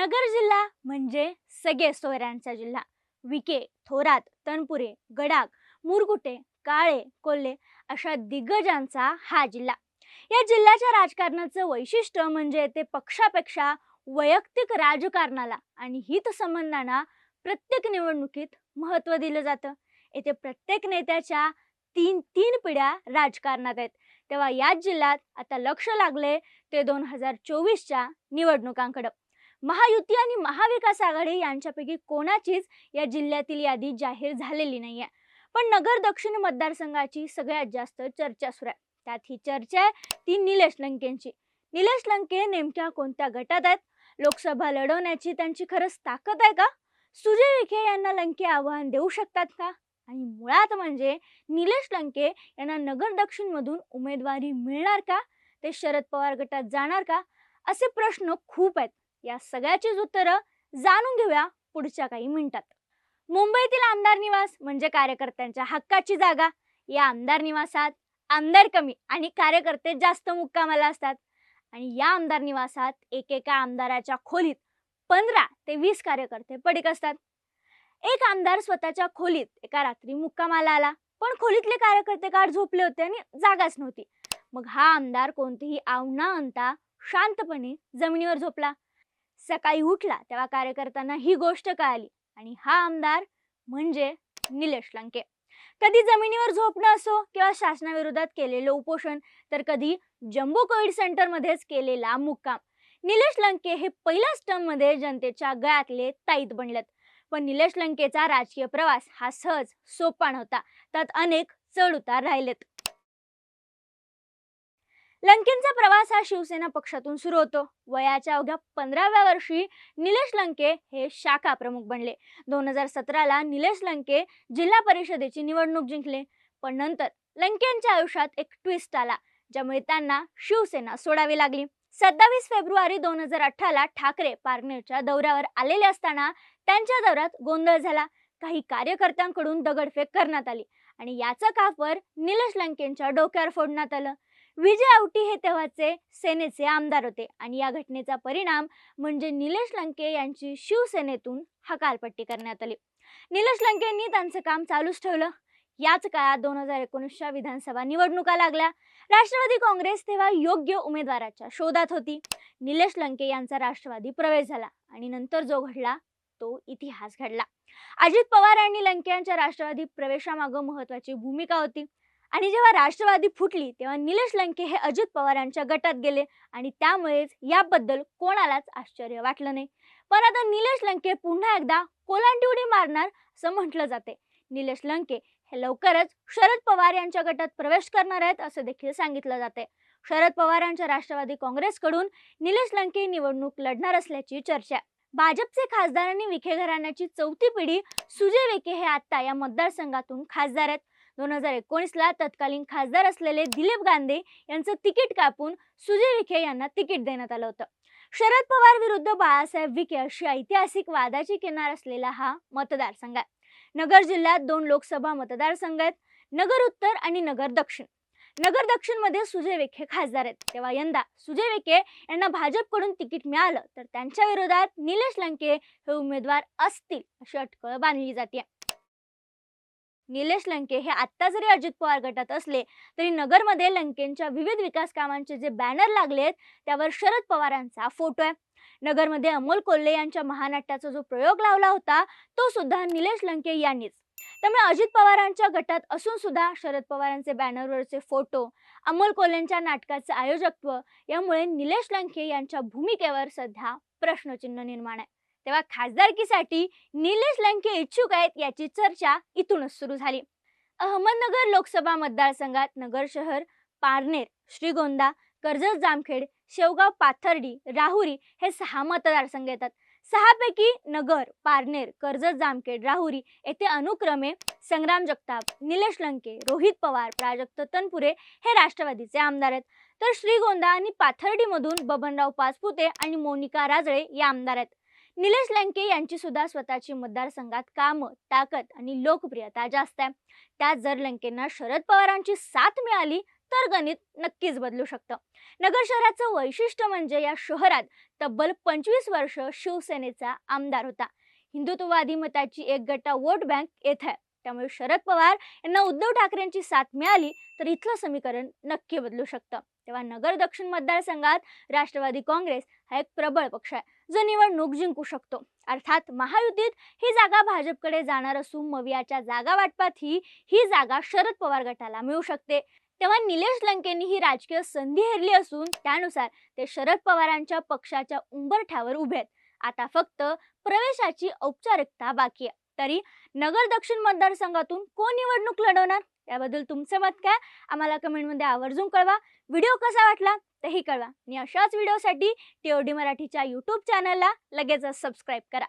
नगर जिल्हा म्हणजे सगळे सोयऱ्यांचा जिल्हा. विके थोरात तनपुरे गडाग मुरगुटे काळे कोल्हे अशा दिग्गजांचा हा जिल्हा. या जिल्ह्याच्या राजकारणाचं वैशिष्ट्य म्हणजे ते पक्षापेक्षा वैयक्तिक राजकारणाला आणि हितसंबंधांना प्रत्येक निवडणुकीत महत्त्व दिलं जातं. येथे प्रत्येक नेत्याच्या तीन तीन पिढ्या राजकारणात आहेत. तेव्हा याच जिल्ह्यात आता लक्ष लागले ते दोन हजार चोवीसच्या निवडणुकांकडं. महायुती आणि महाविकास आघाडी यांच्यापैकी कोणाचीच या जिल्ह्यातील यादी जाहीर झालेली नाहीये. पण नगर दक्षिण मतदारसंघाची सगळ्यात जास्त चर्चा सुरू आहे. त्यात ही चर्चा आहे ती निलेश लंकेंची. निलेश लंके नेमक्या कोणत्या गटात आहेत? लोकसभा लढवण्याची त्यांची खरंच ताकद आहे का? सुजय विखे यांना लंके आव्हान देऊ शकतात का? आणि मुळात म्हणजे निलेश लंके यांना नगर दक्षिणमधून उमेदवारी मिळणार का? ते शरद पवार गटात जाणार का? असे प्रश्न खूप आहेत. या सगळ्याचीच उत्तरं जाणून घेऊया पुढच्या काही मिनिटात. मुंबईतील आमदार निवास म्हणजे कार्यकर्त्यांच्या हक्काची जागा. या आमदार निवासात आमदार कमी आणि कार्यकर्ते जास्त मुक्कामाला असतात. आणि या आमदार निवासात एकेका आमदाराच्या खोलीत पंधरा ते वीस कार्यकर्ते पडीक असतात. एक आमदार स्वतःच्या खोलीत एका रात्री मुक्कामाला आला पण खोलीतले कार्यकर्ते काळ झोपले होते आणि जागाच नव्हती. मग हा आमदार कोणतीही आव आणता शांतपणे जमिनीवर झोपला. सकाळी उठला तेव्हा कार्यकर्त्यांना ही गोष्ट कळाली आणि हा आमदार म्हणजे निलेश लंके. कधी जमिनीवर झोपणं असो किंवा शासनाविरोधात केलेलं उपोषण तर कधी जम्बो कोविड सेंटरमध्येच केलेला मुक्काम. निलेश लंके हे पहिल्याच टर्ममध्ये जनतेच्या गळ्यातले ताईत बनलेत. पण निलेश लंकेचा राजकीय प्रवास हा सहज सोपा नव्हता. त्यात अनेक चढ उतार राहिलेत. लंकेंचा प्रवास हा शिवसेना पक्षातून सुरू होतो. वयाच्या अवघ्या पंधराव्या वर्षी निलेश लंके हे शाखा प्रमुख बनले. दोन हजार सतराला निलेश लंके जिल्हा परिषदेची निवडणूक जिंकले. पण नंतर लंकेंच्या आयुष्यात एक ट्विस्ट आला ज्यामुळे त्यांना शिवसेना सोडावी लागली. सत्तावीस फेब्रुवारी दोन हजार अठराला ठाकरे पारनेरच्या दौऱ्यावर आलेले असताना त्यांच्या दौऱ्यात गोंधळ झाला. काही कार्यकर्त्यांकडून दगडफेक करण्यात आली आणि याचं कापर निलेश लंकेंच्या डोक्यावर फोडण्यात आलं. विजय आवटी हे तेव्हाचे सेनेचे आमदार होते आणि या घटनेचा परिणाम म्हणजे निलेश लंके यांची शिवसेनेतून हकालपट्टी करण्यात आली. निलेश लंकेंनी त्यांचं काम चालूच ठेवलं. याच काळात दोन हजार एकोणीसच्या विधानसभा निवडणुका लागल्या. राष्ट्रवादी काँग्रेस तेव्हा योग्य उमेदवाराच्या शोधात होती. निलेश लंके यांचा राष्ट्रवादी प्रवेश झाला आणि नंतर जो घडला तो इतिहास घडला. अजित पवार आणि लंके यांच्या राष्ट्रवादी प्रवेशामागं महत्वाची भूमिका होती. आणि जेव्हा राष्ट्रवादी फुटली तेव्हा निलेश लंके हे अजित पवार यांच्या गटात गेले आणि त्यामुळेच याबद्दल कोणालाच आश्चर्य वाटलं नाही. पण आता निलेश लंके पुन्हा एकदा कोलांटी उडी मारणार असं म्हटलं जाते. निलेश लंके हे लवकरच शरद पवार यांच्या गटात प्रवेश करणार आहेत असं देखील सांगितलं जाते. शरद पवार यांच्या राष्ट्रवादी काँग्रेसकडून निलेश लंके निवडणूक लढणार असल्याची चर्चा. भाजपचे खासदार आणि विखे घराण्याची चौथी पिढी सुजय विखे हे आता या मतदारसंघातून खासदार आहेत. दोन हजार एकोणीसला तत्कालीन खासदार असलेले दिलीप गांधी यांचं तिकीट कापून सुजय विखे यांना तिकीट देण्यात आलं होतं. शरद पवार विरुद्ध बाळासाहेब विखे अशी ऐतिहासिक वादाची किनार असलेला हा मतदारसंघ आहे. नगर जिल्ह्यात दोन लोकसभा मतदारसंघ आहेत नगर उत्तर आणि नगर दक्षिण. नगर दक्षिणमध्ये सुजय विखे खासदार आहेत. तेव्हा यंदा सुजय विखे यांना भाजपकडून तिकीट मिळालं तर त्यांच्या विरोधात निलेश लंके हे उमेदवार असतील अशी अटकळ बांधली जाते निलेश लंके हे आत्ता जरी अजित पवार गटात असले तरी नगरमध्ये लंकेंच्या विविध विकास कामांचे जे बॅनर लागलेत त्यावर शरद पवारांचा फोटो आहे. नगरमध्ये अमोल कोल्हे यांच्या महानाट्याचा जो प्रयोग लावला होता तो सुद्धा निलेश लंके यांनीच. त्यामुळे अजित पवारांच्या गटात असून सुद्धा शरद पवारांचे बॅनरवरचे फोटो अमोल कोल्हेंच्या नाटकाचे आयोजकत्व यामुळे निलेश लंके यांच्या भूमिकेवर सध्या प्रश्नचिन्ह निर्माण आहे. तेव्हा खासदारकीसाठी निलेश लंके इच्छुक आहेत याची चर्चा इथूनच सुरू झाली. अहमदनगर लोकसभा मतदारसंघात नगर शहर पारनेर श्रीगोंदा कर्जत जामखेड शेवगाव पाथर्डी राहुरी हे सहा मतदारसंघ येतात. सहापैकी नगर पारनेर कर्जत जामखेड राहुरी येथे अनुक्रमे संग्राम जगताप निलेश लंके रोहित पवार प्राजक्त तनपुरे हे राष्ट्रवादीचे आमदार आहेत. तर श्रीगोंदा आणि पाथर्डीमधून बबनराव पाचपुते आणि मोनिका राजळे या आमदार आहेत. निलेश लंके यांची सुद्धा स्वतःची मतदारसंघात कामं ताकद आणि लोकप्रियता जास्त आहे. त्यात जर लंकेंना शरद पवारांची साथ मिळाली तर गणित नक्कीच बदलू शकतं. नगर शहराचं वैशिष्ट्य म्हणजे या शहरात तब्बल पंचवीस वर्ष शिवसेनेचा आमदार होता. हिंदुत्ववादी मताची एक गट्टा वोट बँक येत आहे. त्यामुळे शरद पवार यांना उद्धव ठाकरेंची साथ मिळाली तर इथलं समीकरण नक्की बदलू शकतं. तेव्हा नगर दक्षिण मतदारसंघात राष्ट्रवादी काँग्रेस हा एक प्रबळ पक्ष आहे. जो निवडणूक जिंकू शकतो. अर्थात महायुतीत ही जागा भाजपकडे जाणार असून मवियाच्या जागा वाटपातही ही जागा शरद पवार गटाला मिळू शकते. तेव्हा निलेश लंकेंनी ही राजकीय संधी हेरली असून त्यानुसार ते शरद पवारांच्या पक्षाच्या उंबरठ्यावर उभे आहेत. आता फक्त प्रवेशाची औपचारिकता बाकी आहे. तरी नगर दक्षिण मतदारसंघातून कोण निवडणूक लढवणार? याबद्दल तुमचं मत काय? आम्हाला कमेंटमध्ये आवर्जून कळवा. व्हिडिओ कसा वाटला? तेही कळवा. आणि अशाच व्हिडिओसाठी टीओडी मराठीच्या यूट्यूब चॅनलला लगेचच सबस्क्राईब करा.